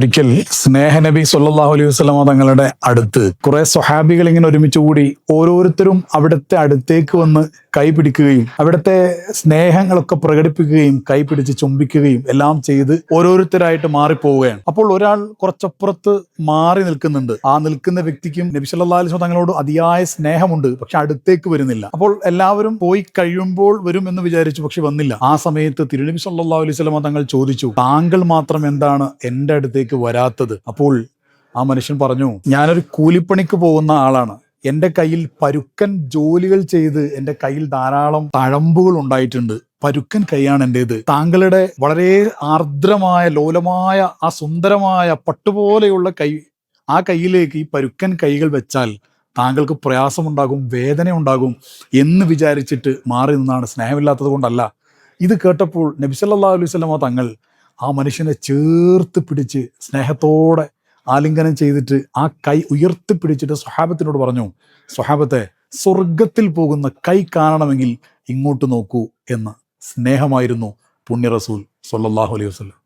ഒരിക്കൽ സ്നേഹനബി സല്ലല്ലാഹു അലൈഹി വസല്ലമ തങ്ങളുടെ അടുത്ത് കുറെ സ്വഹാബികൾ ഇങ്ങനെ ഒരുമിച്ച് കൂടി ഓരോരുത്തരും അവിടുത്തെ അടുത്തേക്ക് വന്ന് കൈ പിടിക്കുകയും അവിടുത്തെ സ്നേഹങ്ങളൊക്കെ പ്രകടിപ്പിക്കുകയും കൈപിടിച്ച് ചുംബിക്കുകയും എല്ലാം ചെയ്ത് ഓരോരുത്തരായിട്ട് മാറിപ്പോവുകയാണ്. അപ്പോൾ ഒരാൾ കുറച്ചപ്പുറത്ത് മാറി നിൽക്കുന്നുണ്ട്. ആ നിൽക്കുന്ന വ്യക്തിക്കും നബി സല്ലല്ലാഹു അലൈഹി തങ്ങളോട് അതിയായ സ്നേഹമുണ്ട്. പക്ഷെ അടുത്തേക്ക് വരുന്നില്ല. അപ്പോൾ എല്ലാവരും പോയി കഴിയുമ്പോൾ വരും എന്ന് വിചാരിച്ചു പക്ഷെ വന്നില്ല. ആ സമയത്ത് തിരുനബി സല്ലാ അലൈഹി വസല്ലമ തങ്ങൾ ചോദിച്ചു താങ്കൾ മാത്രം എന്താണ് എന്റെ അടുത്തേക്ക് വരാത്തത്? അപ്പോൾ ആ മനുഷ്യൻ പറഞ്ഞു ഞാനൊരു കൂലിപ്പണിക്ക് പോകുന്ന ആളാണ്. എന്റെ കയ്യിൽ പരുക്കൻ ജോലികൾ ചെയ്ത് എന്റെ കയ്യിൽ ധാരാളം തഴമ്പുകൾ ഉണ്ടായിട്ടുണ്ട്. പരുക്കൻ കൈയാണ് എന്റേത് താങ്കളുടെ വളരെ ആർദ്രമായ ലോലമായ ആ സുന്ദരമായ പട്ടുപോലെയുള്ള കൈ ആ കയ്യിലേക്ക് ഈ പരുക്കൻ കൈകൾ വെച്ചാൽ താങ്കൾക്ക് പ്രയാസമുണ്ടാകും വേദന ഉണ്ടാകും എന്ന് വിചാരിച്ചിട്ട് മാറി നിന്നാണ്. സ്നേഹമില്ലാത്തത് കൊണ്ടല്ല. ഇത് കേട്ടപ്പോൾ നബിസല്ലാ അലൈഹി സ്വലമ തങ്ങൾ ആ മനുഷ്യനെ ചേർത്ത് പിടിച്ച് സ്നേഹത്തോടെ ആലിംഗനം ചെയ്തിട്ട് ആ കൈ ഉയർത്തി പിടിച്ചിട്ട് സ്വഹാബത്തിനോട് പറഞ്ഞു സ്വഹാബത്തെ സ്വർഗത്തിൽ പോകുന്ന കൈ കാണണമെങ്കിൽ ഇങ്ങോട്ട് നോക്കൂ എന്ന് സ്നേഹമായിരുന്നു പുണ്യ റസൂൽ സൊല്ലാഹു അലൈഹി വസല്ലം.